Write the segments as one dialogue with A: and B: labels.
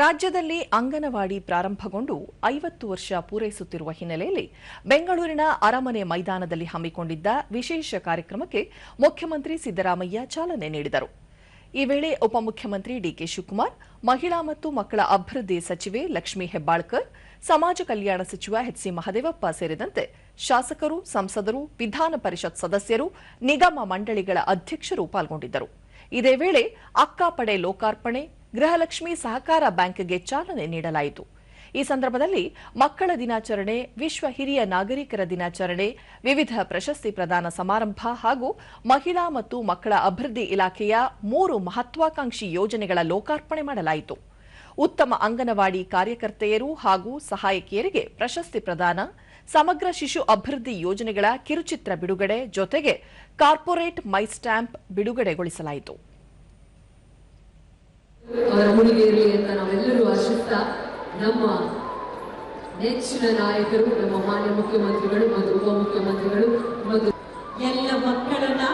A: ರಾಜ್ಯದಲ್ಲಿ ಅಂಗನವಾಡಿ ಪ್ರಾರಂಭಗೊಂಡು ಐವತ್ತು ವರ್ಷ ಪೂರೈಸುತ್ತಿರುವ ಹಿನ್ನೆಲೆಯಲ್ಲಿ ಬೆಂಗಳೂರಿನ ಅರಮನೆ ಮೈದಾನದಲ್ಲಿ ಹಮ್ಮಿಕೊಂಡಿದ್ದ ವಿಶೇಷ ಕಾರ್ಯಕ್ರಮಕ್ಕೆ ಮುಖ್ಯಮಂತ್ರಿ ಸಿದ್ದರಾಮಯ್ಯ ಚಾಲನೆ ನೀಡಿದರು. ಈ ವೇಳೆ ಉಪಮುಖ್ಯಮಂತ್ರಿ ಡಿಕೆ ಶಿವಕುಮಾರ್, ಮಹಿಳಾ ಮತ್ತು ಮಕ್ಕಳ ಅಭಿವೃದ್ಧಿ ಸಚಿವೆ ಲಕ್ಷ್ಮೀ ಹೆಬ್ಬಾಳ್ಕರ್, ಸಮಾಜ ಕಲ್ಯಾಣ ಸಚಿವ ಎಚ್ಸಿ ಮಹದೇವಪ್ಪ ಸೇರಿದಂತೆ ಶಾಸಕರು, ಸಂಸದರು, ವಿಧಾನ ಪರಿಷತ್ ಸದಸ್ಯರು, ನಿಗಮ ಮಂಡಳಿಗಳ ಅಧ್ಯಕ್ಷರು ಪಾಲ್ಗೊಂಡಿದ್ದರು. ಇದೇ ವೇಳೆ ಅಕ್ಕಾಪಡೆ ಲೋಕಾರ್ಪಣೆ ಗೃಹಲಕ್ಷ್ಮಿ ಸಹಕಾರ ಬ್ಯಾಂಕ್ಗೆ ಚಾಲನೆ ನೀಡಲಾಯಿತು. ಈ ಸಂದರ್ಭದಲ್ಲಿ ಮಕ್ಕಳ ದಿನಾಚರಣೆ, ವಿಶ್ವ ಹಿರಿಯ ನಾಗರಿಕರ ದಿನಾಚರಣೆ, ವಿವಿಧ ಪ್ರಶಸ್ತಿ ಪ್ರದಾನ ಸಮಾರಂಭ ಹಾಗೂ ಮಹಿಳಾ ಮತ್ತು ಮಕ್ಕಳ ಅಭಿವೃದ್ಧಿ ಇಲಾಖೆಯ ಮೂರು ಮಹತ್ವಾಕಾಂಕ್ಷಿ ಯೋಜನೆಗಳ ಲೋಕಾರ್ಪಣೆ ಮಾಡಲಾಯಿತು. ಉತ್ತಮ ಅಂಗನವಾಡಿ ಕಾರ್ಯಕರ್ತೆಯರು ಹಾಗೂ ಸಹಾಯಕಿಯರಿಗೆ ಪ್ರಶಸ್ತಿ ಪ್ರದಾನ, ಸಮಗ್ರ ಶಿಶು ಅಭಿವೃದ್ಧಿ ಯೋಜನೆಗಳ ಕಿರುಚಿತ್ರ ಬಿಡುಗಡೆ ಜೊತೆಗೆ ಕಾರ್ಪೊರೇಟ್ ಮೈ ಸ್ಟ್ಯಾಂಪ್ ಬಿಡುಗಡೆಗೊಳಿಸಲಾಯಿತು.
B: ಅವರ ಮುಡಿಗೆ ಇರಲಿ ಅಂತ ನಾವೆಲ್ಲರೂ ಆಶಿಸ್ತಾ ನಮ್ಮ ನೆಚ್ಚಿನ ನಾಯಕರು ನಮ್ಮ ಮಾನ್ಯ ಮುಖ್ಯಮಂತ್ರಿಗಳು ಮತ್ತು ಉಪಮುಖ್ಯಮಂತ್ರಿಗಳು ಮತ್ತು
C: ಎಲ್ಲ ಮಕ್ಕಳನ್ನ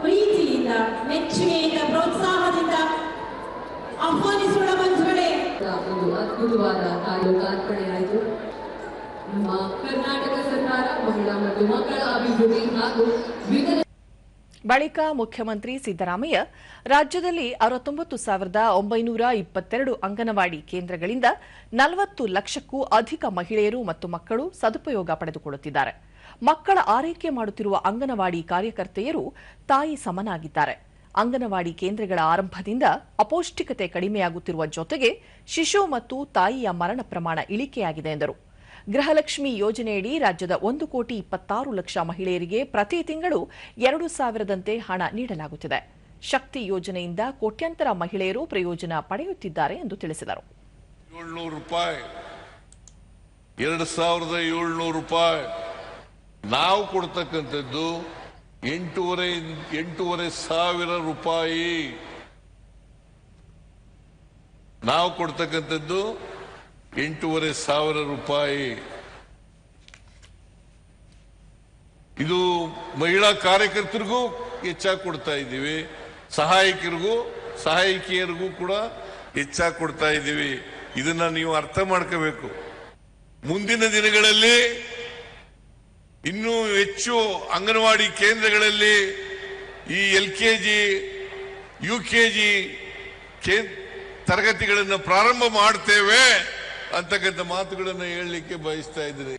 C: ಪ್ರೀತಿಯಿಂದ ಮೆಚ್ಚುಗೆಯಿಂದ ಪ್ರೋತ್ಸಾಹದಿಂದ ಆಹ್ವಾನಿಸೋಣ ಬಂಧುಗಳೇ
B: ಒಂದು ಅದ್ಭುತವಾದ ಲೋಕಾರ್ಪಣೆ ಆಯಿತು. ನಮ್ಮ ಕರ್ನಾಟಕ ಸರ್ಕಾರ ಮಹಿಳಾ ಮತ್ತು ಮಕ್ಕಳ ಅಭಿವೃದ್ಧಿ ಹಾಗೂ ವಿವಿಧ
A: ಬಳಿಕ ಮುಖ್ಯಮಂತ್ರಿ ಸಿದ್ದರಾಮಯ್ಯ ರಾಜ್ಯದಲ್ಲಿ ಅರವತ್ತೊಂಬತ್ತು ಸಾವಿರದ ಒಂಬೈನೂರ ಇಪ್ಪತ್ತೆರಡು ಅಂಗನವಾಡಿ ಕೇಂದ್ರಗಳಿಂದ ನಲವತ್ತು ಲಕ್ಷಕ್ಕೂ ಅಧಿಕ ಮಹಿಳೆಯರು ಮತ್ತು ಮಕ್ಕಳು ಸದುಪಯೋಗ ಪಡೆದುಕೊಳ್ಳುತ್ತಿದ್ದಾರೆ. ಮಕ್ಕಳ ಆರೈಕೆ ಮಾಡುತ್ತಿರುವ ಅಂಗನವಾಡಿ ಕಾರ್ಯಕರ್ತೆಯರು ತಾಯಿ ಸಮನಾಗಿದ್ದಾರೆ. ಅಂಗನವಾಡಿ ಕೇಂದ್ರಗಳ ಆರಂಭದಿಂದ ಅಪೌಷ್ಟಿಕತೆ ಕಡಿಮೆಯಾಗುತ್ತಿರುವ ಜೊತೆಗೆ ಶಿಶು ಮತ್ತು ತಾಯಿಯ ಮರಣ ಪ್ರಮಾಣ ಇಳಿಕೆಯಾಗಿದೆ ಎಂದರು. ಗೃಹಲಕ್ಷ್ಮಿ ಯೋಜನೆಯಡಿ ರಾಜ್ಯದ ಒಂದು ಕೋಟಿ ಇಪ್ಪತ್ತಾರು ಲಕ್ಷ ಮಹಿಳೆಯರಿಗೆ ಪ್ರತಿ ತಿಂಗಳು ಎರಡು ಸಾವಿರದಂತೆ ಹಣ ನೀಡಲಾಗುತ್ತಿದೆ. ಶಕ್ತಿ ಯೋಜನೆಯಿಂದ ಕೋಟ್ಯಂತರ ಮಹಿಳೆಯರು ಪ್ರಯೋಜನ ಪಡೆಯುತ್ತಿದ್ದಾರೆ ಎಂದು ತಿಳಿಸಿದರು.
D: ಎರಡು ಸಾವಿರದ ಏಳ್ನೂರು ರೂಪಾಯಿ. ನಾವು ಕೊಡ್ತಕ್ಕಂಥದ್ದು ಎಂಟೂವರೆ ಎಂಟೂವರೆ ಸಾವಿರ ರೂಪಾಯಿ. ನಾವು ಕೊಡ್ತಕ್ಕಂಥದ್ದು ಎಂಟೂವರೆ ಸಾವಿರ ರೂಪಾಯಿ. ಇದು ಮಹಿಳಾ ಕಾರ್ಯಕರ್ತರಿಗೂ ಹೆಚ್ಚಾಗಿ ಕೊಡ್ತಾ ಇದ್ದೀವಿ. ಸಹಾಯಕರಿಗೂ, ಸಹಾಯಕಿಯರಿಗೂ ಕೂಡ ಹೆಚ್ಚಾಗಿ ಕೊಡ್ತಾ ಇದ್ದೀವಿ. ಇದನ್ನ ನೀವು ಅರ್ಥ ಮಾಡ್ಕೋಬೇಕು. ಮುಂದಿನ ದಿನಗಳಲ್ಲಿ ಇನ್ನೂ ಹೆಚ್ಚು ಅಂಗನವಾಡಿ ಕೇಂದ್ರಗಳಲ್ಲಿ ಈ L K G, U K G ತರಗತಿಗಳನ್ನು ಪ್ರಾರಂಭ ಮಾಡ್ತೇವೆ. ಅಂತಕ್ಕಂಥ ಮಾತುಗಳನ್ನು ಹೇಳಲಿಕ್ಕೆ ಬಯಸ್ತಾ ಇದ್ದೀನಿ.